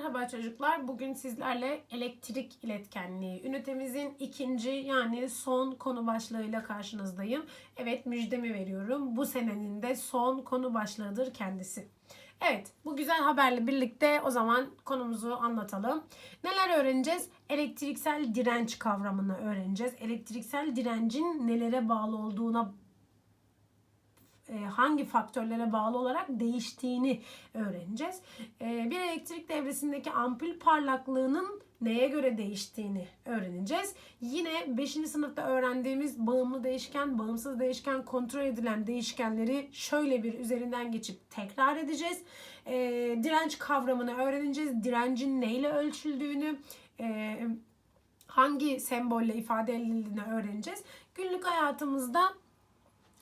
Merhaba çocuklar. Bugün sizlerle elektrik iletkenliği ünitemizin ikinci yani son konu başlığıyla karşınızdayım. Evet müjdemi veriyorum. Bu senenin de son konu başlığıdır kendisi. Evet bu güzel haberle birlikte o zaman konumuzu anlatalım. Neler öğreneceğiz? Elektriksel direnç kavramını öğreneceğiz. Elektriksel direncin nelere bağlı olduğuna hangi faktörlere bağlı olarak değiştiğini öğreneceğiz. E, Bir elektrik devresindeki ampul parlaklığının neye göre değiştiğini öğreneceğiz. Yine 5. sınıfta öğrendiğimiz bağımlı değişken, bağımsız değişken, kontrol edilen değişkenleri şöyle bir üzerinden geçip tekrar edeceğiz. E, Direnç kavramını öğreneceğiz. Direncin neyle ölçüldüğünü, e, hangi sembolle ifade edildiğini öğreneceğiz. Günlük hayatımızda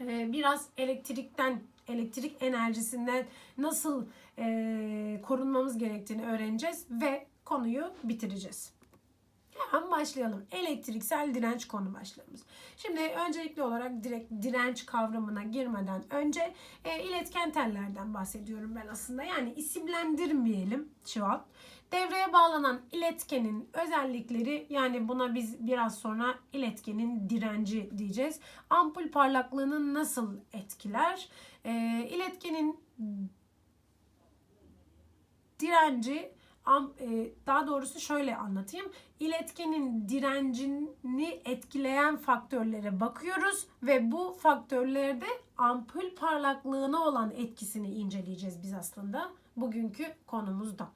biraz elektrikten, elektrik enerjisinden nasıl e, korunmamız gerektiğini öğreneceğiz ve konuyu bitireceğiz. Hemen başlayalım. Elektriksel direnç konu başlığımız. Şimdi öncelikli olarak direkt direnç kavramına girmeden önce e, iletken tellerden bahsediyorum ben aslında. Yani isimlendirmeyelim şu an. Devreye bağlanan iletkenin özellikleri yani buna biz biraz sonra iletkenin direnci diyeceğiz. Ampul parlaklığını nasıl etkiler? E, iletkenin direnci daha doğrusu şöyle anlatayım. İletkenin direncini etkileyen faktörlere bakıyoruz ve bu faktörlerde ampul parlaklığına olan etkisini inceleyeceğiz biz aslında bugünkü konumuzda.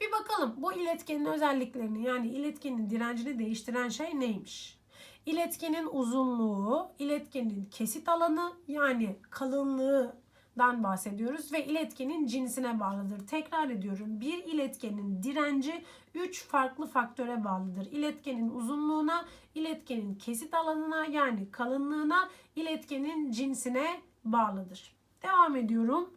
Bir bakalım bu iletkenin özelliklerini yani iletkenin direncini değiştiren şey neymiş? İletkenin uzunluğu, iletkenin kesit alanı yani kalınlığı dan bahsediyoruz ve iletkenin cinsine bağlıdır. Tekrar ediyorum. Bir iletkenin direnci 3 farklı faktöre bağlıdır. İletkenin uzunluğuna, iletkenin kesit alanına yani kalınlığına, iletkenin cinsine bağlıdır. Devam ediyorum.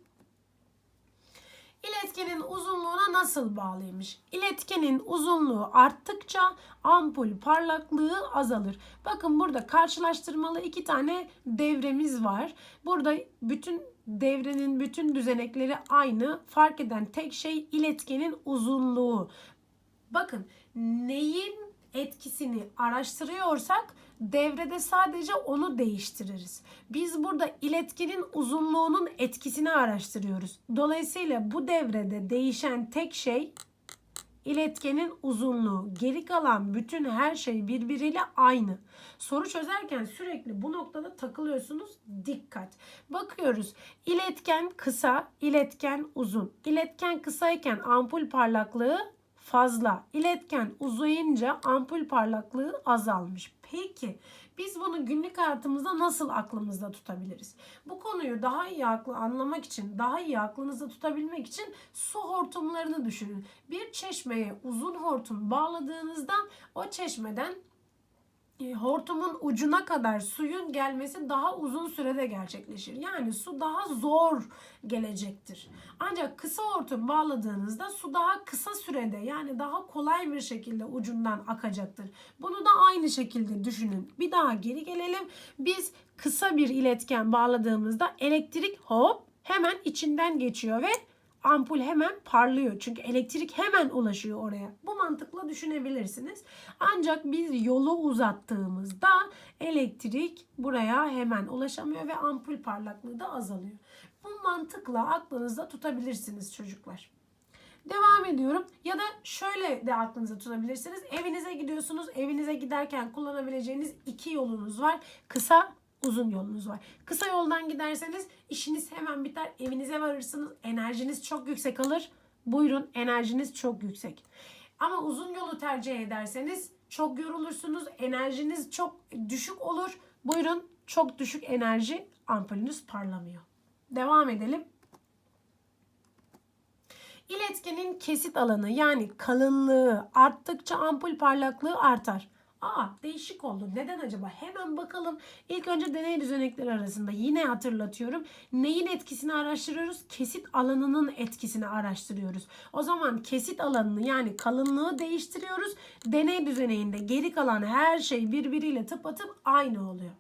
İletkenin uzunluğuna nasıl bağlıymış? İletkenin uzunluğu arttıkça ampul parlaklığı azalır. Bakın burada karşılaştırmalı iki tane devremiz var. Burada bütün devrenin bütün düzenekleri aynı. Fark eden tek şey iletkenin uzunluğu. Bakın neyin etkisini araştırıyorsak devrede sadece onu değiştiririz. Biz burada iletkenin uzunluğunun etkisini araştırıyoruz. Dolayısıyla bu devrede değişen tek şey iletkenin uzunluğu. Geri kalan bütün her şey birbiriyle aynı. Soru çözerken sürekli bu noktada takılıyorsunuz. Dikkat. Bakıyoruz. İletken kısa, iletken uzun. İletken kısayken ampul parlaklığı fazla. İletken uzayınca ampul parlaklığı azalmış. Peki biz bunu günlük hayatımızda nasıl aklımızda tutabiliriz? Bu konuyu daha iyi aklı anlamak için, daha iyi aklınızda tutabilmek için su hortumlarını düşünün. Bir çeşmeye uzun hortum bağladığınızda o çeşmeden hortumun ucuna kadar suyun gelmesi daha uzun sürede gerçekleşir. Yani su daha zor gelecektir. Ancak kısa hortum bağladığınızda su daha kısa sürede yani daha kolay bir şekilde ucundan akacaktır. Bunu da aynı şekilde düşünün. Bir daha geri gelelim. Biz kısa bir iletken bağladığımızda elektrik hop hemen içinden geçiyor ve ampul hemen parlıyor. Çünkü elektrik hemen ulaşıyor oraya. Bu mantıkla düşünebilirsiniz. Ancak biz yolu uzattığımızda elektrik buraya hemen ulaşamıyor ve ampul parlaklığı da azalıyor. Bu mantıkla aklınızda tutabilirsiniz çocuklar. Devam ediyorum. Ya da şöyle de aklınıza tutabilirsiniz. Evinize gidiyorsunuz. Evinize giderken kullanabileceğiniz iki yolunuz var. Kısa uzun yolunuz var. Kısa yoldan giderseniz işiniz hemen biter. Evinize varırsınız. Enerjiniz çok yüksek alır. Buyurun enerjiniz çok yüksek. Ama uzun yolu tercih ederseniz çok yorulursunuz. Enerjiniz çok düşük olur. Buyurun çok düşük enerji ampulünüz parlamıyor. Devam edelim. İletkenin kesit alanı yani kalınlığı arttıkça ampul parlaklığı artar. Aa değişik oldu. Neden acaba? Hemen bakalım. İlk önce deney düzenekleri arasında yine hatırlatıyorum. Neyin etkisini araştırıyoruz? Kesit alanının etkisini araştırıyoruz. O zaman kesit alanını yani kalınlığı değiştiriyoruz. Deney düzeneğinde geri kalan her şey birbiriyle tıpatıp aynı oluyor.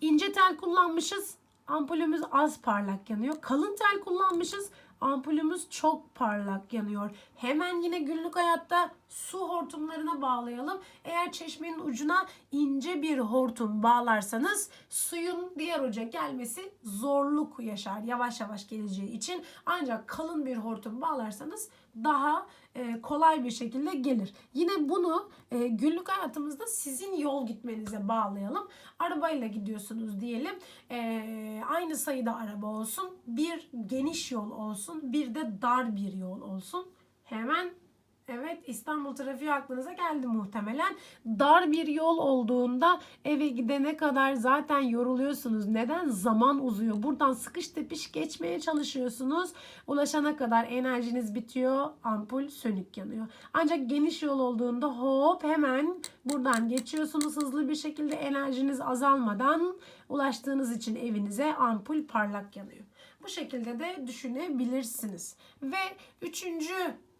İnce tel kullanmışız. Ampulümüz az parlak yanıyor. Kalın tel kullanmışız. Ampulümüz çok parlak yanıyor. Hemen yine günlük hayatta su hortumlarına bağlayalım. Eğer çeşmenin ucuna ince bir hortum bağlarsanız suyun diğer uca gelmesi zorluk yaşar. Yavaş yavaş geleceği için ancak kalın bir hortum bağlarsanız daha e, kolay bir şekilde gelir. Yine bunu e, günlük hayatımızda sizin yol gitmenize bağlayalım. Arabayla gidiyorsunuz diyelim. E, aynı sayıda araba olsun. Bir geniş yol olsun. Bir de dar bir yol olsun. Hemen Evet İstanbul trafiği aklınıza geldi muhtemelen. Dar bir yol olduğunda eve gidene kadar zaten yoruluyorsunuz. Neden? Zaman uzuyor. Buradan sıkış tepiş geçmeye çalışıyorsunuz. Ulaşana kadar enerjiniz bitiyor. Ampul sönük yanıyor. Ancak geniş yol olduğunda hop hemen buradan geçiyorsunuz hızlı bir şekilde enerjiniz azalmadan ulaştığınız için evinize ampul parlak yanıyor. Bu şekilde de düşünebilirsiniz. Ve üçüncü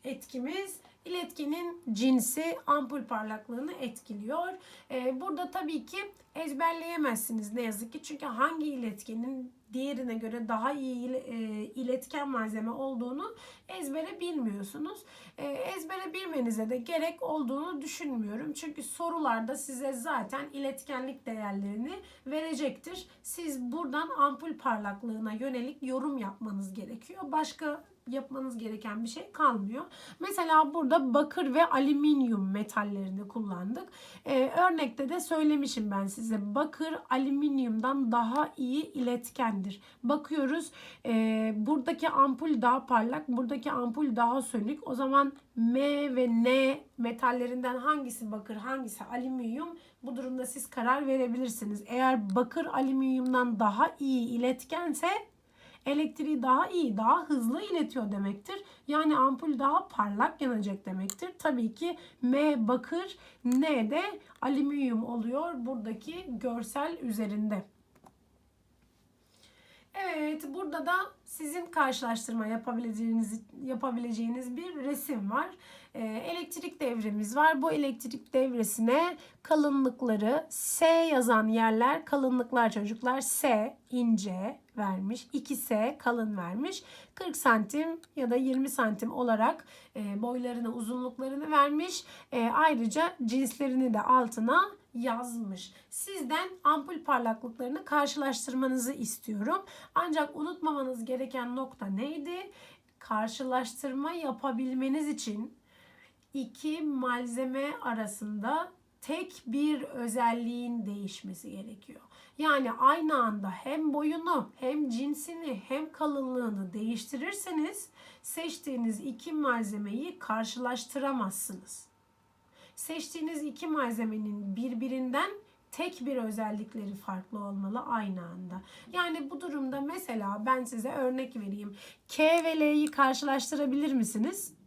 etkimiz iletkenin cinsi ampul parlaklığını etkiliyor. Ee, burada tabii ki ezberleyemezsiniz ne yazık ki. Çünkü hangi iletkenin diğerine göre daha iyi e, iletken malzeme olduğunu ezbere bilmiyorsunuz. E, ezbere bilmenize de gerek olduğunu düşünmüyorum. Çünkü sorularda size zaten iletkenlik değerlerini verecektir. Siz buradan ampul parlaklığına yönelik yorum yapmanız gerekiyor. Başka yapmanız gereken bir şey kalmıyor. Mesela burada bakır ve alüminyum metallerini kullandık. Ee, örnekte de söylemişim ben size. Bakır alüminyumdan daha iyi iletkendir. Bakıyoruz e, buradaki ampul daha parlak, buradaki ampul daha sönük. O zaman M ve N metallerinden hangisi bakır, hangisi alüminyum? Bu durumda siz karar verebilirsiniz. Eğer bakır alüminyumdan daha iyi iletkense elektriği daha iyi, daha hızlı iletiyor demektir. Yani ampul daha parlak yanacak demektir. Tabii ki M bakır, N de alüminyum oluyor buradaki görsel üzerinde. Evet, burada da sizin karşılaştırma yapabileceğiniz yapabileceğiniz bir resim var. Ee, elektrik devremiz var. Bu elektrik devresine kalınlıkları S yazan yerler kalınlıklar çocuklar S ince vermiş. 2S kalın vermiş. 40 santim ya da 20 santim olarak e, boylarını uzunluklarını vermiş. E, ayrıca cinslerini de altına yazmış. Sizden ampul parlaklıklarını karşılaştırmanızı istiyorum. Ancak unutmamanız gereken nokta neydi? Karşılaştırma yapabilmeniz için iki malzeme arasında tek bir özelliğin değişmesi gerekiyor. Yani aynı anda hem boyunu hem cinsini hem kalınlığını değiştirirseniz seçtiğiniz iki malzemeyi karşılaştıramazsınız. Seçtiğiniz iki malzemenin birbirinden tek bir özellikleri farklı olmalı aynı anda. Yani bu durumda mesela ben size örnek vereyim. K ve L'yi karşılaştırabilir misiniz?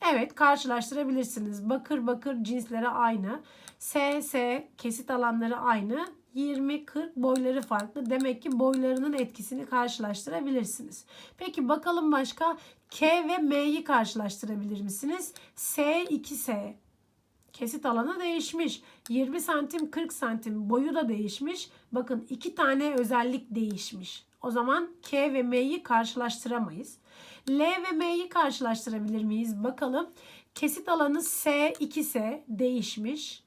Evet karşılaştırabilirsiniz. Bakır bakır cinsleri aynı. S, S kesit alanları aynı. 20-40 boyları farklı. Demek ki boylarının etkisini karşılaştırabilirsiniz. Peki bakalım başka K ve M'yi karşılaştırabilir misiniz? S 2S. Kesit alanı değişmiş. 20 santim 40 santim boyu da değişmiş. Bakın iki tane özellik değişmiş. O zaman K ve M'yi karşılaştıramayız. L ve M'yi karşılaştırabilir miyiz? Bakalım. Kesit alanı S 2S değişmiş.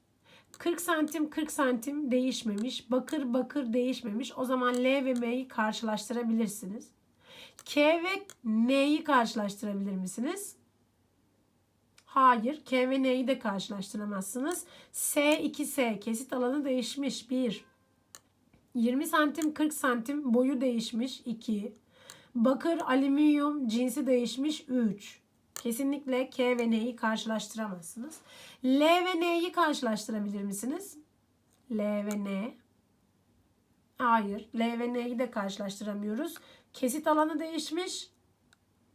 40 santim 40 santim değişmemiş. Bakır bakır değişmemiş. O zaman L ve M'yi karşılaştırabilirsiniz. K ve N'yi karşılaştırabilir misiniz? Hayır. K ve N'yi de karşılaştıramazsınız. S 2S kesit alanı değişmiş. 1. 20 santim 40 santim boyu değişmiş. 2. Bakır alüminyum cinsi değişmiş. 3. Kesinlikle K ve N'yi karşılaştıramazsınız. L ve N'yi karşılaştırabilir misiniz? L ve N. Hayır. L ve N'yi de karşılaştıramıyoruz. Kesit alanı değişmiş.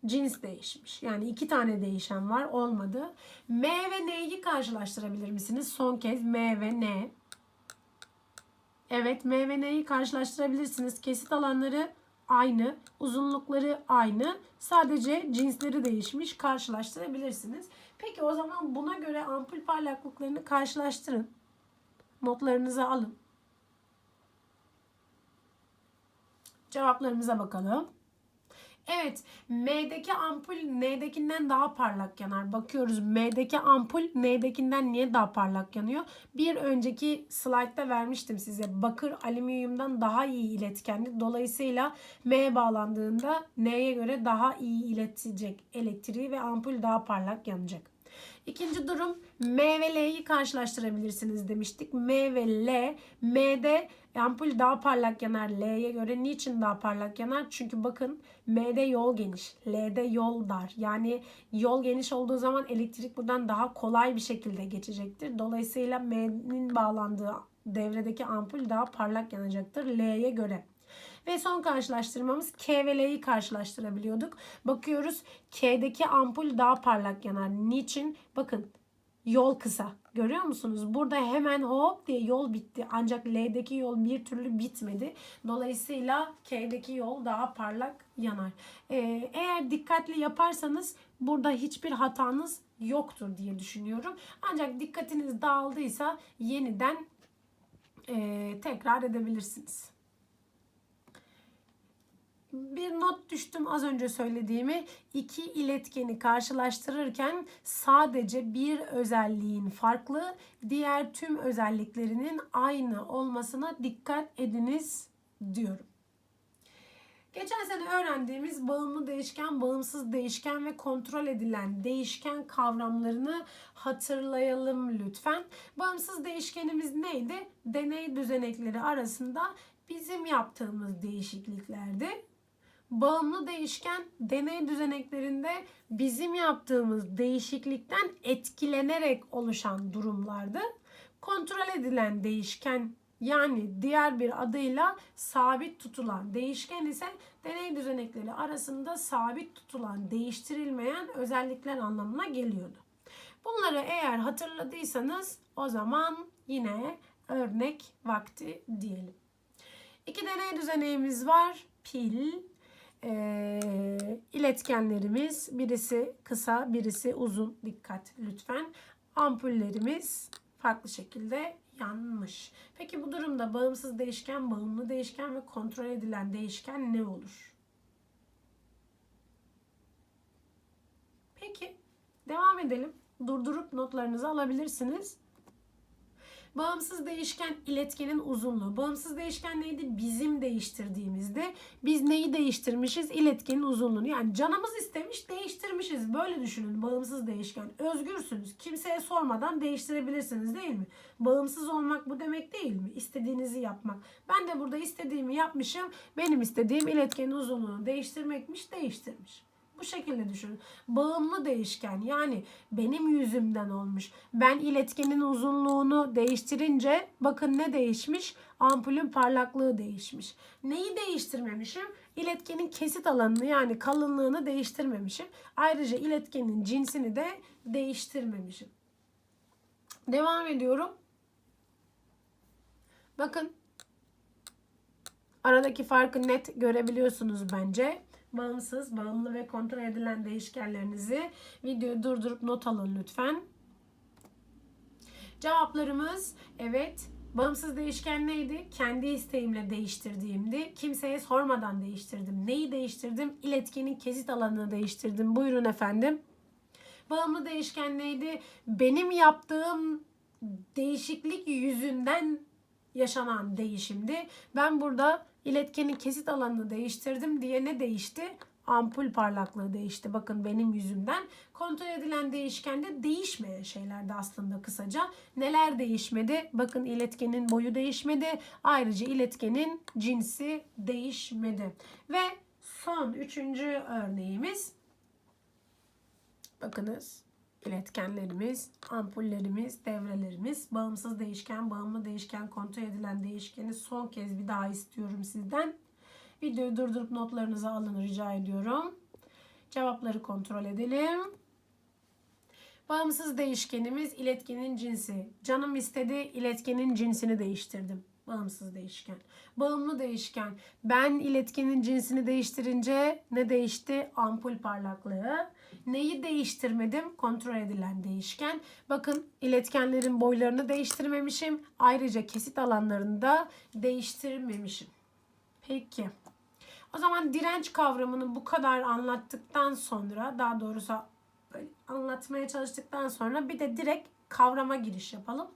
Cins değişmiş. Yani iki tane değişen var. Olmadı. M ve N'yi karşılaştırabilir misiniz? Son kez M ve N. Evet M ve N'yi karşılaştırabilirsiniz. Kesit alanları aynı, uzunlukları aynı. Sadece cinsleri değişmiş. Karşılaştırabilirsiniz. Peki o zaman buna göre ampul parlaklıklarını karşılaştırın. Notlarınızı alın. Cevaplarımıza bakalım. Evet, M'deki ampul N'dekinden daha parlak yanar. Bakıyoruz M'deki ampul N'dekinden niye daha parlak yanıyor? Bir önceki slaytta vermiştim size. Bakır alüminyumdan daha iyi iletkenli. Dolayısıyla M bağlandığında N'ye göre daha iyi iletecek elektriği ve ampul daha parlak yanacak. İkinci durum M ve L'yi karşılaştırabilirsiniz demiştik. M ve L. M'de ampul daha parlak yanar L'ye göre. Niçin daha parlak yanar? Çünkü bakın M'de yol geniş. L'de yol dar. Yani yol geniş olduğu zaman elektrik buradan daha kolay bir şekilde geçecektir. Dolayısıyla M'nin bağlandığı devredeki ampul daha parlak yanacaktır L'ye göre. Ve son karşılaştırmamız K ve L'yi karşılaştırabiliyorduk. Bakıyoruz K'deki ampul daha parlak yanar. Niçin? Bakın yol kısa. Görüyor musunuz? Burada hemen hop diye yol bitti. Ancak L'deki yol bir türlü bitmedi. Dolayısıyla K'deki yol daha parlak yanar. Ee, eğer dikkatli yaparsanız burada hiçbir hatanız yoktur diye düşünüyorum. Ancak dikkatiniz dağıldıysa yeniden e, tekrar edebilirsiniz bir not düştüm az önce söylediğimi. iki iletkeni karşılaştırırken sadece bir özelliğin farklı, diğer tüm özelliklerinin aynı olmasına dikkat ediniz diyorum. Geçen sene öğrendiğimiz bağımlı değişken, bağımsız değişken ve kontrol edilen değişken kavramlarını hatırlayalım lütfen. Bağımsız değişkenimiz neydi? Deney düzenekleri arasında bizim yaptığımız değişikliklerdi bağımlı değişken deney düzeneklerinde bizim yaptığımız değişiklikten etkilenerek oluşan durumlardı. Kontrol edilen değişken yani diğer bir adıyla sabit tutulan değişken ise deney düzenekleri arasında sabit tutulan, değiştirilmeyen özellikler anlamına geliyordu. Bunları eğer hatırladıysanız o zaman yine örnek vakti diyelim. İki deney düzeneğimiz var. Pil e, iletkenlerimiz birisi kısa birisi uzun dikkat lütfen. Ampullerimiz farklı şekilde yanmış. Peki bu durumda bağımsız değişken, bağımlı değişken ve kontrol edilen değişken ne olur? Peki devam edelim. Durdurup notlarınızı alabilirsiniz. Bağımsız değişken iletkenin uzunluğu. Bağımsız değişken neydi? Bizim değiştirdiğimizde biz neyi değiştirmişiz? İletkenin uzunluğunu. Yani canımız istemiş değiştirmişiz. Böyle düşünün bağımsız değişken. Özgürsünüz. Kimseye sormadan değiştirebilirsiniz değil mi? Bağımsız olmak bu demek değil mi? İstediğinizi yapmak. Ben de burada istediğimi yapmışım. Benim istediğim iletkenin uzunluğunu değiştirmekmiş, değiştirmiş. Bu şekilde düşünün. Bağımlı değişken yani benim yüzümden olmuş. Ben iletkenin uzunluğunu değiştirince bakın ne değişmiş? Ampulün parlaklığı değişmiş. Neyi değiştirmemişim? İletkenin kesit alanını yani kalınlığını değiştirmemişim. Ayrıca iletkenin cinsini de değiştirmemişim. Devam ediyorum. Bakın aradaki farkı net görebiliyorsunuz bence bağımsız, bağımlı ve kontrol edilen değişkenlerinizi videoyu durdurup not alın lütfen. Cevaplarımız evet. Bağımsız değişken neydi? Kendi isteğimle değiştirdiğimdi. Kimseye sormadan değiştirdim. Neyi değiştirdim? İletkenin kesit alanını değiştirdim. Buyurun efendim. Bağımlı değişken neydi? Benim yaptığım değişiklik yüzünden yaşanan değişimdi. Ben burada iletkenin kesit alanını değiştirdim diye ne değişti? Ampul parlaklığı değişti. Bakın benim yüzümden. Kontrol edilen değişkende değişmeyen şeylerdi aslında kısaca. Neler değişmedi? Bakın iletkenin boyu değişmedi. Ayrıca iletkenin cinsi değişmedi. Ve son üçüncü örneğimiz. Bakınız iletkenlerimiz, ampullerimiz, devrelerimiz, bağımsız değişken, bağımlı değişken, kontrol edilen değişkeni son kez bir daha istiyorum sizden. Videoyu durdurup notlarınızı alın rica ediyorum. Cevapları kontrol edelim. Bağımsız değişkenimiz iletkenin cinsi. Canım istedi iletkenin cinsini değiştirdim. Bağımsız değişken. Bağımlı değişken. Ben iletkenin cinsini değiştirince ne değişti? Ampul parlaklığı. Neyi değiştirmedim? Kontrol edilen değişken. Bakın iletkenlerin boylarını değiştirmemişim. Ayrıca kesit alanlarını da değiştirmemişim. Peki. O zaman direnç kavramını bu kadar anlattıktan sonra daha doğrusu böyle anlatmaya çalıştıktan sonra bir de direkt kavrama giriş yapalım.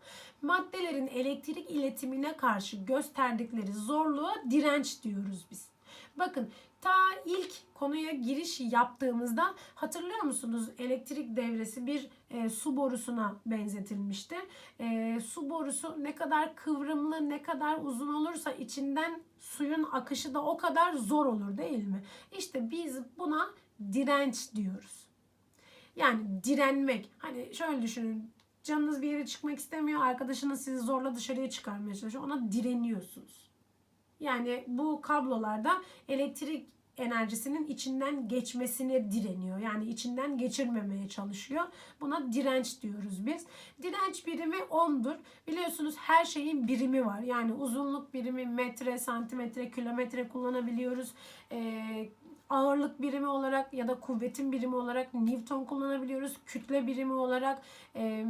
Maddelerin elektrik iletimine karşı gösterdikleri zorluğa direnç diyoruz biz. Bakın ta ilk konuya giriş yaptığımızda hatırlıyor musunuz? Elektrik devresi bir e, su borusuna benzetilmişti. E, su borusu ne kadar kıvrımlı, ne kadar uzun olursa içinden suyun akışı da o kadar zor olur değil mi? İşte biz buna direnç diyoruz. Yani direnmek. Hani şöyle düşünün. Canınız bir yere çıkmak istemiyor. Arkadaşınız sizi zorla dışarıya çıkarmaya çalışıyor. Ona direniyorsunuz. Yani bu kablolarda elektrik enerjisinin içinden geçmesine direniyor. Yani içinden geçirmemeye çalışıyor. Buna direnç diyoruz biz. Direnç birimi ohm'dur. Biliyorsunuz her şeyin birimi var. Yani uzunluk birimi metre, santimetre, kilometre kullanabiliyoruz. Ee, ağırlık birimi olarak ya da kuvvetin birimi olarak Newton kullanabiliyoruz. Kütle birimi olarak e,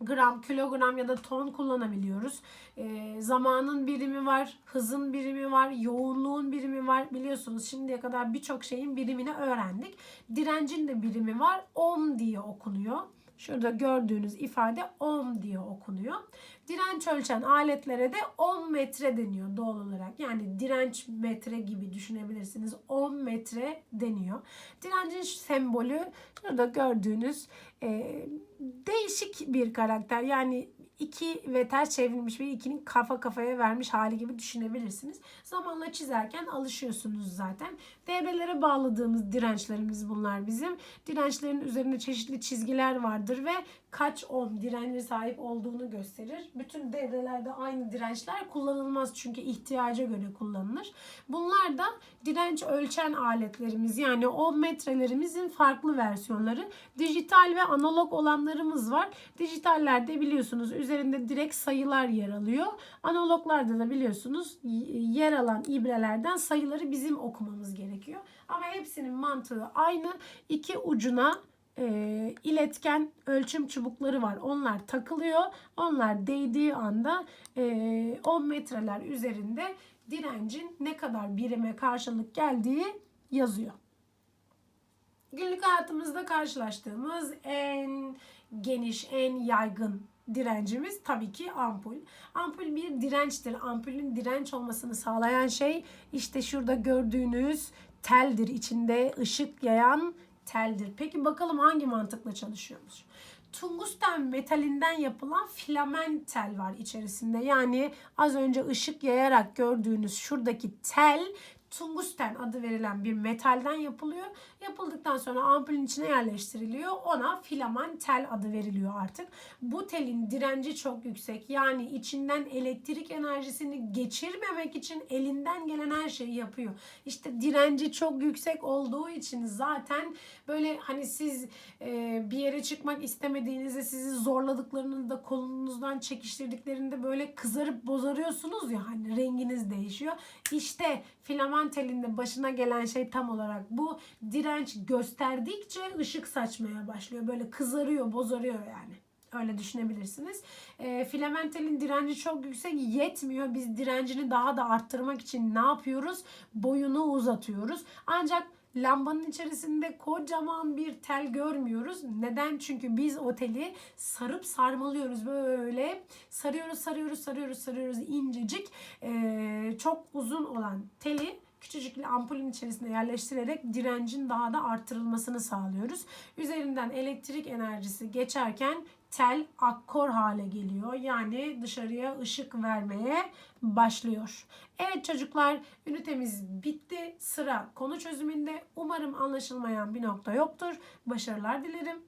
gram, kilogram ya da ton kullanabiliyoruz. E, zamanın birimi var, hızın birimi var, yoğunluğun birimi var. Biliyorsunuz şimdiye kadar birçok şeyin birimini öğrendik. Direncin de birimi var. Ohm diye okunuyor. Şurada gördüğünüz ifade ohm diye okunuyor. Direnç ölçen aletlere de ohm metre deniyor doğal olarak. Yani direnç metre gibi düşünebilirsiniz. Ohm metre deniyor. Direncin sembolü şurada gördüğünüz e, değişik bir karakter. Yani iki ve ters çevrilmiş bir ikinin kafa kafaya vermiş hali gibi düşünebilirsiniz. Zamanla çizerken alışıyorsunuz zaten. Devrelere bağladığımız dirençlerimiz bunlar bizim. Dirençlerin üzerinde çeşitli çizgiler vardır ve kaç ohm direnci sahip olduğunu gösterir. Bütün devrelerde aynı dirençler kullanılmaz çünkü ihtiyaca göre kullanılır. Bunlar da direnç ölçen aletlerimiz yani ohm metrelerimizin farklı versiyonları. Dijital ve analog olanlarımız var. Dijitallerde biliyorsunuz üzerinde direkt sayılar yer alıyor. Analoglarda da biliyorsunuz yer alan ibrelerden sayıları bizim okumamız gerekiyor. Ama hepsinin mantığı aynı. İki ucuna e, iletken ölçüm çubukları var. Onlar takılıyor. Onlar değdiği anda e, 10 metreler üzerinde direncin ne kadar birime karşılık geldiği yazıyor. Günlük hayatımızda karşılaştığımız en geniş, en yaygın direncimiz tabii ki ampul. Ampul bir dirençtir. Ampulün direnç olmasını sağlayan şey işte şurada gördüğünüz teldir. İçinde ışık yayan teldir. Peki bakalım hangi mantıkla çalışıyormuş? Tungsten metalinden yapılan filament tel var içerisinde. Yani az önce ışık yayarak gördüğünüz şuradaki tel tungsten adı verilen bir metalden yapılıyor. Yapıldıktan sonra ampulün içine yerleştiriliyor. Ona filament tel adı veriliyor artık. Bu telin direnci çok yüksek. Yani içinden elektrik enerjisini geçirmemek için elinden gelen her şeyi yapıyor. İşte direnci çok yüksek olduğu için zaten böyle hani siz e, bir yere çıkmak istemediğinizde sizi zorladıklarında kolunuzdan çekiştirdiklerinde böyle kızarıp bozarıyorsunuz ya hani renginiz değişiyor. İşte filament telinde başına gelen şey tam olarak bu. Direnç gösterdikçe ışık saçmaya başlıyor. Böyle kızarıyor, bozarıyor yani. Öyle düşünebilirsiniz. E, filamentelin direnci çok yüksek yetmiyor. Biz direncini daha da arttırmak için ne yapıyoruz? Boyunu uzatıyoruz. Ancak lambanın içerisinde kocaman bir tel görmüyoruz. Neden? Çünkü biz o teli sarıp sarmalıyoruz böyle. Sarıyoruz, sarıyoruz, sarıyoruz, sarıyoruz incecik. Ee, çok uzun olan teli küçücük bir ampulün içerisine yerleştirerek direncin daha da arttırılmasını sağlıyoruz. Üzerinden elektrik enerjisi geçerken tel akkor hale geliyor. Yani dışarıya ışık vermeye başlıyor. Evet çocuklar ünitemiz bitti. Sıra konu çözümünde. Umarım anlaşılmayan bir nokta yoktur. Başarılar dilerim.